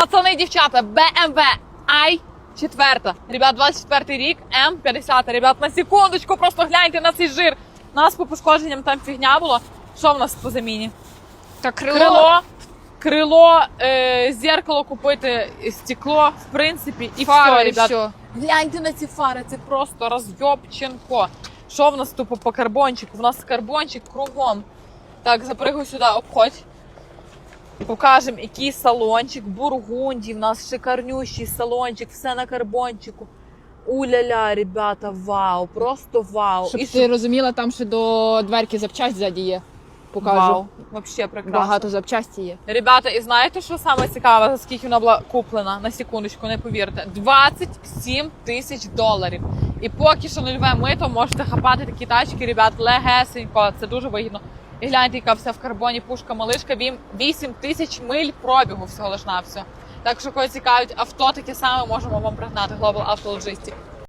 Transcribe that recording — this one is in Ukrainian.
Пацани, дівчата, BMW i 4. Ребят, 24 рік, М50. Ребят, на секундочку, просто гляньте на цей жир. У нас по пошкодженням там фігня було. Що в нас по заміні? Та крило. Крило, крило, е, зеркало купити, стекло, в принципі, і фара, все, ребят. все. Гляньте на ці фари, це просто розйобченко. Що в нас тупо по карбончику? У нас карбончик кругом. Так, запригуй сюди, обходь. Покажемо, який салончик. Бургунді, в нас шикарнющий салончик, все на карбончику. Уля-ля, ребята, вау, просто вау. Щоб І ти розуміла, там ще до дверки запчасть ззаді є. Покажу. Вау, вообще прекрасно. Багато запчасті є. Ребята, і знаєте, що саме цікаве, за скільки вона була куплена? На секундочку, не повірте. 27 тисяч доларів. І поки що нульове мито можете хапати такі тачки, ребят, легесенько. Це дуже вигідно. І гляньте, яка вся в карбоні пушка малишка. Він 8 тисяч миль пробігу всього лиш на все. Так що, кого цікавить авто, таке саме можемо вам пригнати Global Auto Logistics.